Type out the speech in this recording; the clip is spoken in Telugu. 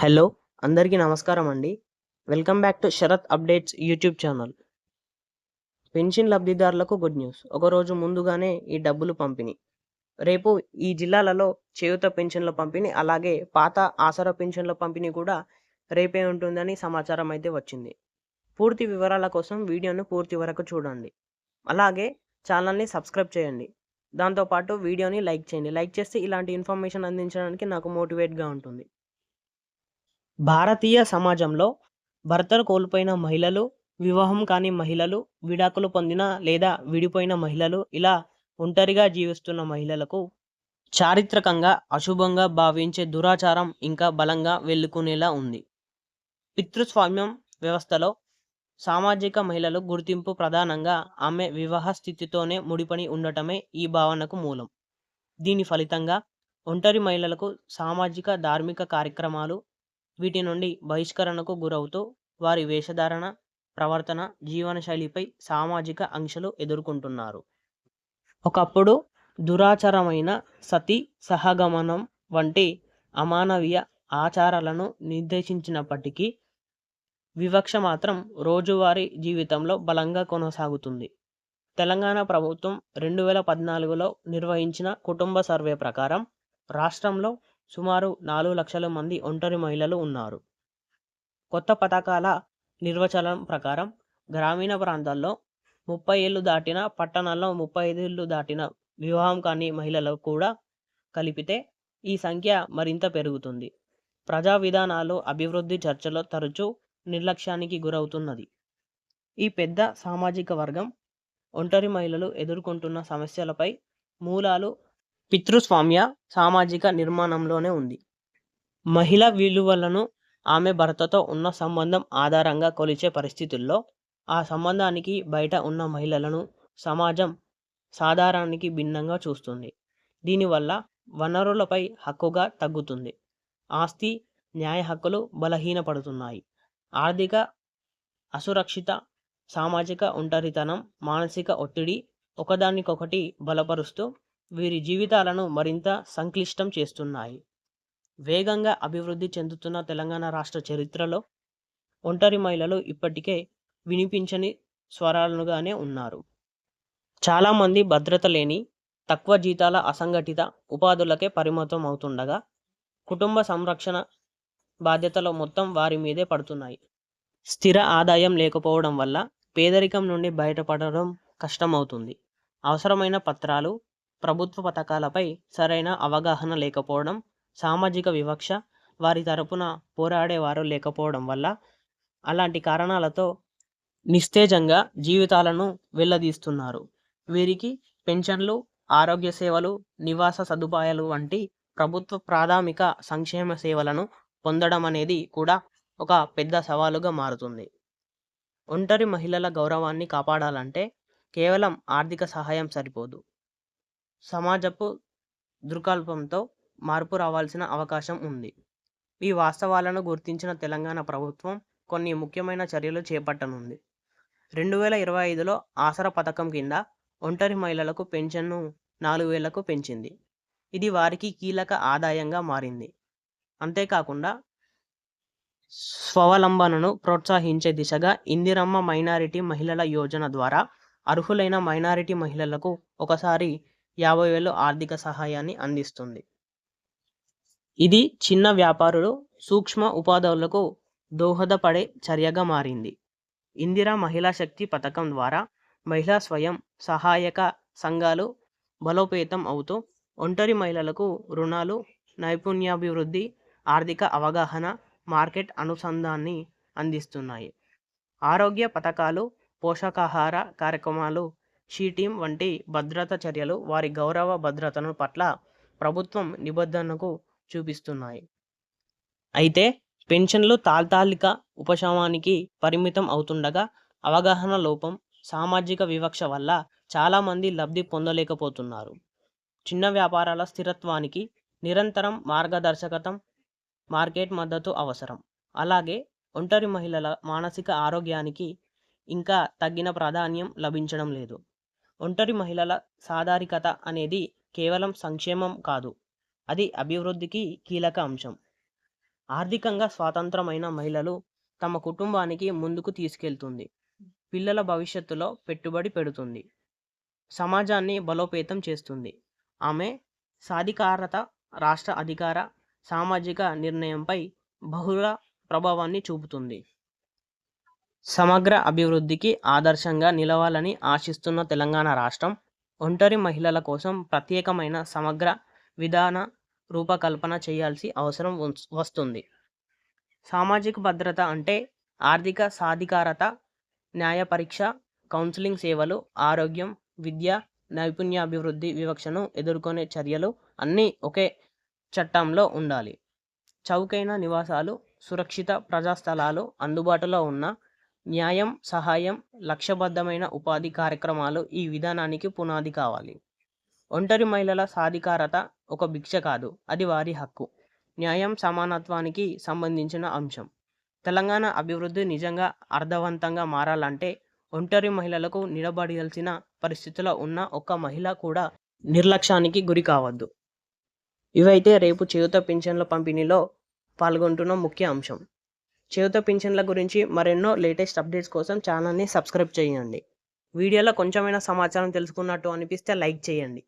హలో అందరికీ నమస్కారం అండి. Welcome back to Sharath updates YouTube channel. Pension లబ్ధిదారులకు గుడ్ న్యూస్. ఒకరోజు ముందుగానే ఈ డబ్బులు పంపిణీ. రేపు ఈ జిల్లాలలో చేయుత పెన్షన్ల పంపిణీ అలాగే పాత ఆసరా పెన్షన్ల పంపిణీ కూడా రేపే ఉంటుందని సమాచారం అయితే వచ్చింది. పూర్తి వివరాల కోసం వీడియోను పూర్తి వరకు చూడండి. అలాగే ఛానల్ని సబ్స్క్రైబ్ చేయండి. దాంతోపాటు వీడియోని లైక్ చేయండి. లైక్ చేస్తే ఇలాంటి ఇన్ఫర్మేషన్ అందించడానికి నాకు మోటివేట్గా ఉంటుంది. భారతీయ సమాజంలో భర్తను కోల్పోయిన మహిళలు వివాహం కాని మహిళలు విడాకులు పొందిన లేదా విడిపోయిన మహిళలు ఇలా ఒంటరిగా జీవిస్తున్న మహిళలకు చారిత్రకంగా అశుభంగా భావించే దురాచారం ఇంకా బలంగా వెళ్ళుకునేలా ఉంది. పితృస్వామ్యం వ్యవస్థలో సామాజిక మహిళలు గుర్తింపు ప్రధానంగా ఆమె వివాహ స్థితితోనే ముడిపడి ఉండటమే ఈ భావనకు మూలం. దీని ఫలితంగా ఒంటరి మహిళలకు సామాజిక ధార్మిక కార్యక్రమాలు వీటి నుండి బహిష్కరణకు గురవుతూ వారి వేషధారణ ప్రవర్తన జీవనశైలిపై సామాజిక ఆంక్షలు ఎదుర్కొంటున్నారు. ఒకప్పుడు దురాచారమైన సతీ సహగమనం వంటి అమానవీయ ఆచారాలను నిర్దేశించినప్పటికీ వివక్ష మాత్రం రోజువారీ జీవితంలో బలంగా కొనసాగుతుంది. తెలంగాణ ప్రభుత్వం రెండు వేల పద్నాలుగులో నిర్వహించిన కుటుంబ సర్వే ప్రకారం రాష్ట్రంలో సుమారు నాలుగు లక్షల మంది ఒంటరి మహిళలు ఉన్నారు. కొత్త పథకాల నిర్వచనం ప్రకారం గ్రామీణ ప్రాంతాల్లో ముప్పై ఏళ్ళు దాటిన పట్టణాల్లో ముప్పై ఐదు ఏళ్ళు దాటిన వివాహం కాని మహిళలు కూడా కలిపితే ఈ సంఖ్య మరింత పెరుగుతుంది. ప్రజా విధానాలు అభివృద్ధి చర్చలో తరచూ నిర్లక్ష్యానికి గురవుతున్నది. ఈ పెద్ద సామాజిక వర్గం ఒంటరి మహిళలు ఎదుర్కొంటున్న సమస్యలపై మూలాలు పితృస్వామ్య సామాజిక నిర్మాణంలోనే ఉంది. మహిళ విలువలను ఆమె భర్తతో ఉన్న సంబంధం ఆధారంగా కొలిచే పరిస్థితుల్లో ఆ సంబంధానికి బయట ఉన్న మహిళలను సమాజం సాధారణానికి భిన్నంగా చూస్తుంది. దీనివల్ల వనరులపై హక్కుగా తగ్గుతుంది. ఆస్తి న్యాయ హక్కులు బలహీనపడుతున్నాయి. ఆర్థిక అసురక్షిత సామాజిక ఒంటరితనం మానసిక ఒత్తిడి ఒకదానికొకటి బలపరుస్తూ వీరి జీవితాలను మరింత సంక్లిష్టం చేస్తున్నాయి. వేగంగా అభివృద్ధి చెందుతున్న తెలంగాణ రాష్ట్ర చరిత్రలో ఒంటరి మహిళలు ఇప్పటికే వినిపించని స్వరాలుగానే ఉన్నారు. చాలామంది భద్రత లేని తక్కువ జీతాల అసంఘటిత ఉపాధులకే పరిమితం అవుతుండగా కుటుంబ సంరక్షణ బాధ్యతలు మొత్తం వారి మీదే పడుతున్నాయి. స్థిర ఆదాయం లేకపోవడం వల్ల పేదరికం నుండి బయటపడడం కష్టమవుతుంది. అవసరమైన పత్రాలు ప్రభుత్వ పథకాలపై సరైన అవగాహన లేకపోవడం సామాజిక వివక్ష వారి తరపున పోరాడేవారు లేకపోవడం వల్ల అలాంటి కారణాలతో నిస్తేజంగా జీవితాలను వెళ్ళదీస్తున్నారు వీరికి పెన్షన్లు ఆరోగ్య సేవలు నివాస సదుపాయాలు వంటి ప్రభుత్వ ప్రాథమిక సంక్షేమ సేవలను పొందడం అనేది కూడా ఒక పెద్ద సవాలుగా మారుతుంది. ఒంటరి మహిళల గౌరవాన్ని కాపాడాలంటే కేవలం ఆర్థిక సహాయం సరిపోదు. సమాజపు దృకల్పంతో మార్పు రావాల్సిన అవకాశం ఉంది. ఈ వాస్తవాలను గుర్తించిన తెలంగాణ ప్రభుత్వం కొన్ని ముఖ్యమైన చర్యలు చేపట్టనుంది. రెండు వేల ఇరవై ఐదులో ఆసరా పథకం కింద ఒంటరి మహిళలకు పెన్షన్ను నాలుగు వేలకు పెంచింది. ఇది వారికి కీలక ఆదాయంగా మారింది. అంతేకాకుండా స్వావలంబనను ప్రోత్సహించే దిశగా ఇందిరమ్మ మైనారిటీ మహిళల యోజన ద్వారా అర్హులైన మైనారిటీ మహిళలకు ఒకసారి యాభై వేలు ఆర్థిక సహాయాన్ని అందిస్తుంది. ఇది చిన్న వ్యాపారులు సూక్ష్మ ఉపాధులకు దోహదపడే చర్యగా మారింది. ఇందిరా మహిళా శక్తి పథకం ద్వారా మహిళా స్వయం సహాయక సంఘాలు బలోపేతం అవుతూ ఒంటరి మహిళలకు రుణాలు నైపుణ్యాభివృద్ధి ఆర్థిక అవగాహన మార్కెట్ అనుసంధాన్ని అందిస్తున్నాయి. ఆరోగ్య పథకాలు పోషకాహార కార్యక్రమాలు షీటీం వంటి భద్రత చర్యలు వారి గౌరవ భద్రతను పట్ల ప్రభుత్వం నిబంధనకు చూపిస్తున్నాయి. అయితే పెన్షన్లు తాత్కాలిక ఉపశమానికి పరిమితం అవుతుండగా అవగాహన లోపం సామాజిక వివక్ష వల్ల చాలామంది లబ్ధి పొందలేకపోతున్నారు. చిన్న వ్యాపారాల స్థిరత్వానికి నిరంతరం మార్గదర్శకతం మార్కెట్ మద్దతు అవసరం. అలాగే ఒంటరి మహిళల మానసిక ఆరోగ్యానికి ఇంకా తగిన ప్రాధాన్యం లభించడం లేదు. ఒంటరి మహిళల సాధారికత అనేది కేవలం సంక్షేమం కాదు అది అభివృద్ధికి కీలక అంశం. ఆర్థికంగా స్వాతంత్రమైన మహిళలు తమ కుటుంబానికి ముందుకు తీసుకెళ్తుంది పిల్లల భవిష్యత్తులో పెట్టుబడి పెడుతుంది సమాజాన్ని బలోపేతం చేస్తుంది. ఆమె సాధికారత రాష్ట్ర అధికార సామాజిక నిర్ణయంపై బహుళ ప్రభావాన్ని చూపుతుంది. సమగ్ర అభివృద్ధికి ఆదర్శంగా నిలవాలని ఆశిస్తున్న తెలంగాణ రాష్ట్రం ఒంటరి మహిళల కోసం ప్రత్యేకమైన సమగ్ర విధాన రూపకల్పన చేయాల్సి అవసరం వస్తుంది. సామాజిక భద్రత అంటే ఆర్థిక సాధికారత న్యాయ పరీక్ష కౌన్సిలింగ్ సేవలు ఆరోగ్యం విద్య నైపుణ్యాభివృద్ధి వివక్షను ఎదుర్కొనే చర్యలు అన్నీ ఒకే చట్టంలో ఉండాలి. చౌకైన నివాసాలు సురక్షిత ప్రజాస్థలాలు అందుబాటులో ఉన్న న్యాయం సహాయం లక్ష్యబద్ధమైన ఉపాధి కార్యక్రమాలు ఈ విధానానికి పునాది కావాలి. ఒంటరి మహిళల సాధికారత ఒక భిక్ష కాదు అది వారి హక్కు. న్యాయం సమానత్వానికి సంబంధించిన అంశం. తెలంగాణ అభివృద్ధి నిజంగా అర్థవంతంగా మారాలంటే ఒంటరి మహిళలకు నిలబడాల్సిన పరిస్థితిలో ఉన్న ఒక్క మహిళ కూడా నిర్లక్ష్యానికి గురి కావద్దు. ఇవైతే రేపు చేయుత పింఛన్ల పంపిణీలో పాల్గొంటున్న ముఖ్య అంశం. చేయుత పింఛన్ల గురించి మరెన్నో లేటెస్ట్ అప్డేట్స్ కోసం ఛానల్ని సబ్స్క్రైబ్ చేయండి. వీడియోలో కొంచెమైనా సమాచారం తెలుసుకున్నట్టు అనిపిస్తే లైక్ చేయండి.